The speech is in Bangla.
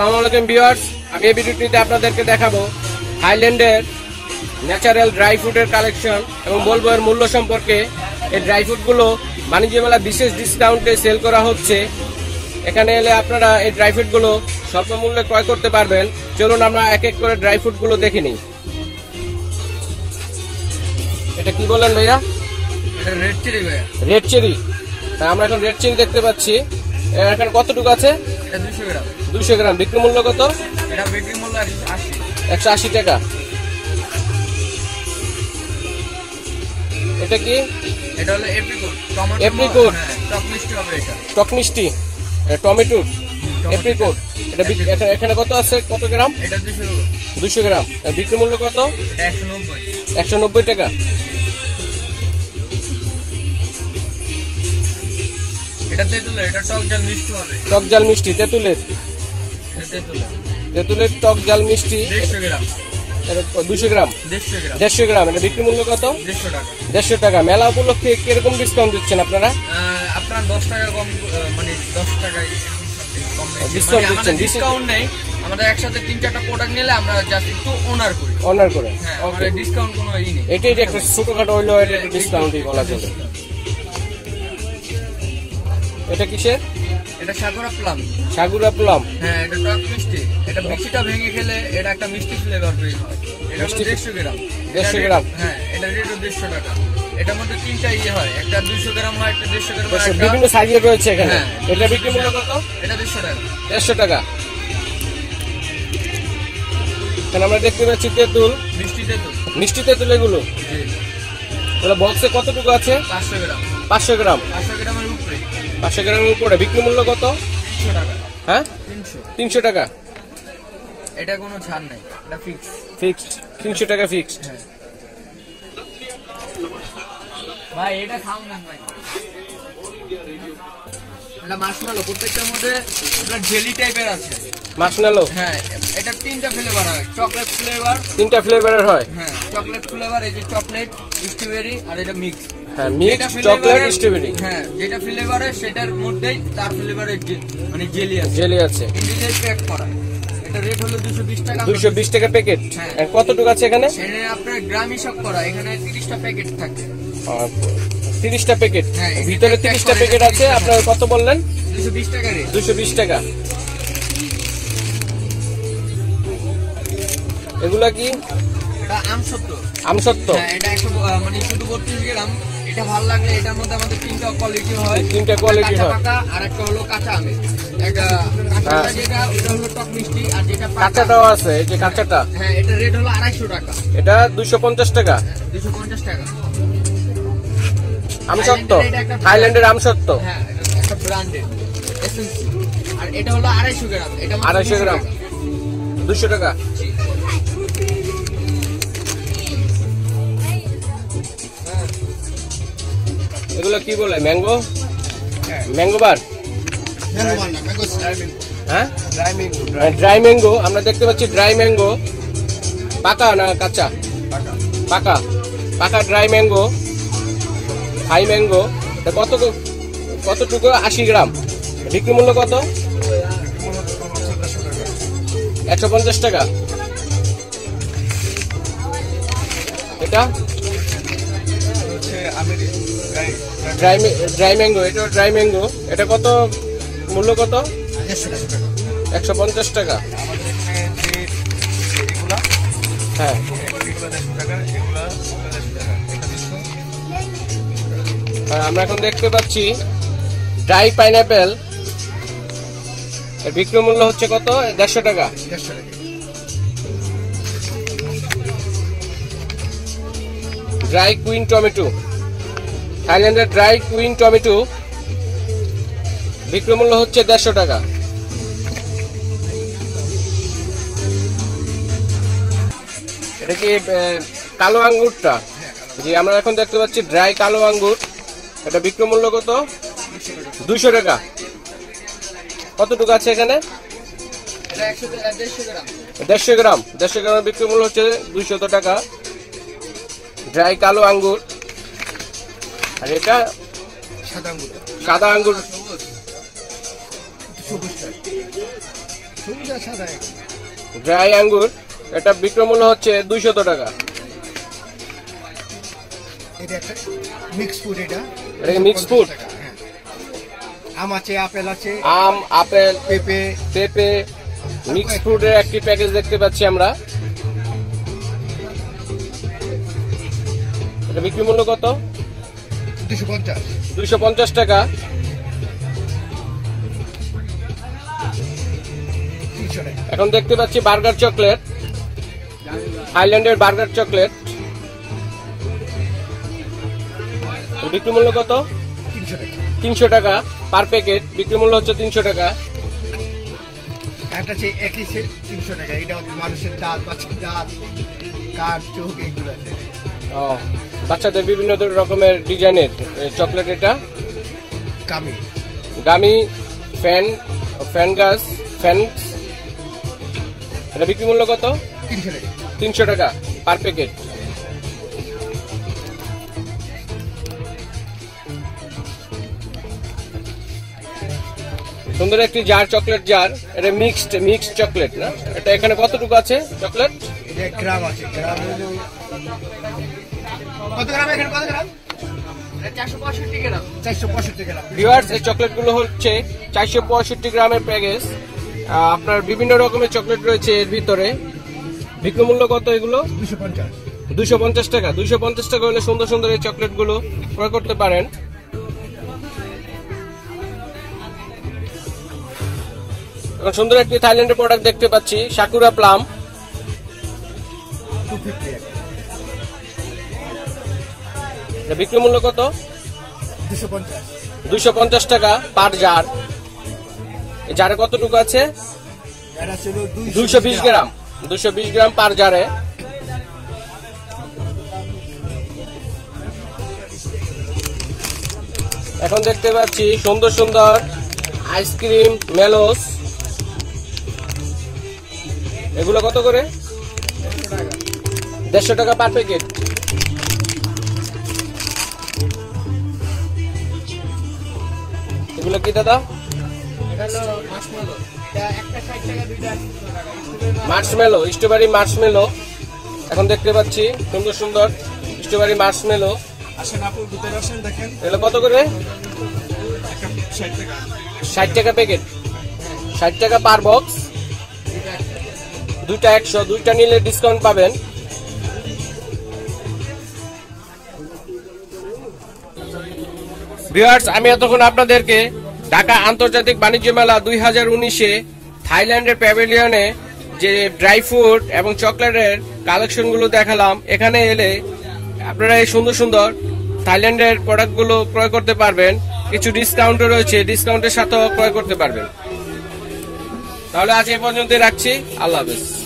আসসালামু আলাইকুম ভিউয়ার্স। আমি এই ভিডিওটিতে আপনাদেরকে দেখাবো হাইল্যান্ডের ন্যাচারাল ড্রাই ফ্রুটের কালেকশন এবং বলব এর মূল্য সম্পর্কে। এই ড্রাই ফ্রুটগুলো বাণিজ্য মেলা বিশেষ ডিসকাউন্টে সেল করা হচ্ছে। এখানে এলে আপনারা এই ড্রাই ফ্রুটগুলো স্বল্প মূল্যে ক্রয় করতে পারবেন। চলুন আমরা এক এক করে ড্রাই ফ্রুটগুলো দেখে নিই। এটা কি বললেন ভাইয়া? এটা রেড চিলি ভাইয়া। রেড চেরি আমরা এখন রেড চেরি দেখতে পাচ্ছি। এখানে কতটুকু আছে? দুশো গ্রাম। দুশো গ্রাম। বিক্রি মূল্য কত? এটা বিক্রি মূল্য একশো আশি টাকা। এটা কি? এটা হলো এপ্রিকোট হ্যাঁ, টক মিষ্টি হবে এটা। টক মিষ্টি। টমেটো। এপ্রিকোট এটা এখানে- কত আছে? কত গ্রাম? এটা দুশো দুশো গ্রাম। বিক্রি মূল্য কত? একশো নব্বই। একশো নব্বই টাকা। এটা তেঁতুলের এটা টক জাল মিষ্টি হবে। টক জাল মিষ্টি তেঁতুলের? তেঁতুলের। টক জাল মিষ্টি দেড়শো গ্রাম। দুশো গ্রাম? দেড়শো গ্রাম। এটা বিক্রি মূল্য কত? দেড়শো টাকা। মেলা উপলক্ষে কীরকম ডিসকাউন্ট দিচ্ছেন আপনারা? আপনার দশ টাকা কম মানে দশ টাকায় কম মানে দিচ্ছেন, ডিসকাউন্ট নেই। একসাথে তিন চারটা প্রোডাক্ট নিলে আমরা জাস্ট একটু ওনার করি। অনার করে। হ্যাঁ ডিসকাউন্ট কোনো ই নেই। এটাই একটা ছোটখাটো হইল এটা ডিসকাউন্টই বলা চলে এটা কিসের? এটা সাগরা প্লাম সাগুরা প্লাম হ্যাঁ এটা টক মিষ্টি। এটা মিষ্টিটা ভেঙে খেলে এটা একটা মিষ্টি ফ্লেভার বের হয়। এটা মিষ্টি- দেড়শো গ্রাম। 150 গ্রাম। হ্যাঁ এটা রেট দেড়শো টাকা। এটার মধ্যে তিনটা ইয়ে হয়। একটা দুশো গ্রাম হয় একটা দেড়শো গ্রাম হয় বিভিন্ন সাইজের রয়েছে এখানে। হ্যাঁ। এটা বিক্রি মূল্য কত? এটা দেড়শো টাকা। দেড়শো টাকা। এখানে আমরা দেখতে পাচ্ছি তেঁতুল। মিষ্টি তেঁতুল। মিষ্টি তেঁতুল এগুলো? জি। ওগুলো বক্সে কতটুকু আছে? পাঁচশো গ্রাম। পাঁচশো গ্রাম। পাঁচশো গ্রামের উপরে পাঁচশো গ্রামের উপরে। বিক্রি মূল্য কত? তিনশো টাকা। হ্যাঁ? তিনশো। টাকা? এটা কোনো ছাড় নাই এটা ফিক্স ফিক্সড তিনশো টাকা ফিক্সড হ্যাঁ। ভাই এটা খাও না ভাই। এটা প্রত্যেকটার মধ্যে আপনার জেলি টাইপের আছে। হ্যাঁ এটা তিনটা ফ্লেভার হয় চকলেট ফ্লেভার তিনটা ফ্লেভারের হয়? হ্যাঁ চকলেট ফ্লেভার এই যে চকলেট স্ট্রবেরি আর এটা মিক্স হ্যাঁ মিক্স চকলেট স্ট্রবেরি যেটা ফ্লেভারে সেটার মধ্যেই তার ফ্লেভারের মানে জেলি আছে। জেলি আছে। ইন্ডিয়ান প্যাক করা। এটা রেট হলো দুশো বিশ টাকা। দুইশো বিশ টাকা প্যাকেট। কতটুকু আছে এখানে? এখানে আপনার গ্রাম হিসাব করা। এখানে তিরিশটা প্যাকেট থাকে। তিরিশটা প্যাকেট ভিতরে তিরিশটা প্যাকেট আছে। আপনার কত বললেন? দুশো বিশ টাকা এগুলা কি? এটা আমসত্ব আমসত্ব হ্যাঁ এটা একশো মানে শুধু বত্রিশ গ্রাম। এটা ভালো লাগলে এটার মধ্যে আমাদের তিনটা কোয়ালিটি হয়। তিনটা কাঁচা হয়। পাকা আর একটা হলো কাঁচা আমের। একটা কাঁচাটা হ্যাঁ। যেটা ওটা হলো টক মিষ্টি আর যেটা কাঁচাটাও আছে এই যে কাঁচাটা। হ্যাঁ এটা রেট হলো আড়াইশো টাকা। এটা দুশো পঞ্চাশ টাকা। দুশো পঞ্চাশ টাকা। একটা- থাইল্যান্ডের আমসত্ব হ্যাঁ একটা ব্র্যান্ডেড এসেন্সি আর এটা হলো আড়াইশো গ্রাম। এটা 250 গ্রাম। টাকা। দুশো টাকা। জি। এগুলো কি বলে, ম্যাঙ্গো? ম্যাঙ্গো বার? হ্যাঁ? ড্রাই ম্যাঙ্গো, আমরা দেখতে পাচ্ছি ড্রাই ম্যাঙ্গো। পাকা না কাঁচা? পাকা। পাকা ড্রাই ম্যাঙ্গো, হাই ম্যাঙ্গো। কত কতটুকু? আশি গ্রাম। বিক্রি মূল্য কত? একশো পঞ্চাশ টাকা। এটা? ড্রাই ড্রাই ম্যাঙ্গো এটা ড্রাই ম্যাঙ্গো এটা কত? মূল্য কত? একশো পঞ্চাশ টাকা। হ্যাঁ। আমরা এখন দেখতে পাচ্ছি ড্রাই পাইনাপেল এর বিক্রয় মূল্য হচ্ছে কত? দেড়শো টাকা। ড্রাই কুইন টমেটো থাইল্যান্ডের ড্রাই কুইন টমেটো বিক্রয় মূল্য হচ্ছে দেড়শো টাকা। এটা কি কালো আঙ্গুরটা? জি আমরা এখন দেখতে পাচ্ছি ড্রাই কালো আঙ্গুর। এটা বিক্রয় মূল্য কত? দুশো টাকা। কতটুকু আছে এখানে? দেড়শো গ্রাম। দেড়শো গ্রাম। দেড়শো গ্রামের বিক্রয় মূল্য হচ্ছে দুইশত টাকা। ড্রাই কালো আঙ্গুর। আর এটা সাদা আঙ্গুর। সাদা আঙ্গুর। ড্রাই আঙ্গুর এটা বিক্রয় মূল্য হচ্ছে দুইশত টাকা। এটা একটা মিক্স ফুড এটা। এটা কি mixed টাকা, হ্যাঁ। আম আছে আপেল আছে। আম আপেল পেঁপে। পেঁপে মিক্স ফ্রুটের একটি প্যাকেজ দেখতে পাচ্ছি আমরা। এটা বিক্রি মূল্য কত? দুইশো পঞ্চাশ। টাকা। এখন দেখতে পাচ্ছি বার্গার চকলেট হাইল্যান্ডের বার্গার চকলেট। বিক্রি মূল্য কত? তিনশো টাকা। পার প্যাকেট বিক্রি মূল্য হচ্ছে তিনশো টাকা। একটা একই সেট তিনশো টাকা। এটা মানুষের দাঁত বাচ্চার দাঁত কাঠ চোখ এইগুলো আছে। ও। বাচ্চাদের বিভিন্ন রকমের ডিজাইনের চকলেট এটা। কামি গামি ফ্যান ফ্যান গাছ ফ্যান। এটা বিক্রি মূল্য কত? তিনশো টাকা। তিনশো টাকা পার প্যাকেট। সুন্দর একটি জার চকলেট জার। এটা মিক্সড মিক্সড চকলেট না? এটা এখানে কতটুকু আছে চকলেট? গ্রাম আছে। গ্রাম কত গ্রাম এখানে? কত গ্রাম? চারশো পঁয়ষট্টি গ্রাম। ভিউয়ার্স এই চকলেট হচ্ছে চারশো পঁয়ষট্টি গ্রামের প্যাকেজ আপনার বিভিন্ন রকমের চকলেট রয়েছে এর ভিতরে। বিক্রি মূল্য কত এগুলো? দুশো পঞ্চাশ। টাকা। দুশো পঞ্চাশ টাকা হলে সুন্দর সুন্দর এই চকলেটগুলো ক্রয় করতে পারেন। এখন সুন্দর একটি থাইল্যান্ডের প্রোডাক্ট দেখতে পাচ্ছি সাকুরা প্লাম টু ফিফটি বিক্রি মূল্য কত? দুশো পঞ্চাশ। টাকা পার জার জারে কতটুকু আছে? দুইশো বিশ গ্রাম। দুশো বিশ গ্রাম পার জারে এখন দেখতে পাচ্ছি সুন্দর সুন্দর আইসক্রিম মেলোস এগুলো কত করে? দেড়শো টাকা। পার প্যাকেট এগুলো কি, দাদা? মার্শমেলো স্ট্রবেরি মার্শমেলো এখন দেখতে পাচ্ছি, সুন্দর সুন্দর স্ট্রবেরি মার্শমেলো আসেন আপু এগুলো কত করে? ষাট টাকা প্যাকেট ষাট টাকা পার বক্স দুইটা একশো, দুইটা নিলে ডিসকাউন্ট পাবেন। ভিউয়ার্স আমি এতক্ষণ আপনাদেরকে ঢাকা আন্তর্জাতিক বাণিজ্য মেলা দুই হাজার উনিশে থাইল্যান্ডের প্যাভিলিয়নে যে ড্রাই ফ্রুট এবং চকলেটের কালেকশনগুলো দেখালাম, এখানে এলে আপনারা এই সুন্দর সুন্দর থাইল্যান্ডের প্রোডাক্টগুলো ক্রয় করতে পারবেন। কিছু ডিসকাউন্টও রয়েছে ডিসকাউন্টের সাথেও ক্রয় করতে পারবেন। তাহলে আজ এ পর্যন্ত রাখছি। আল্লাহ হাফেজ।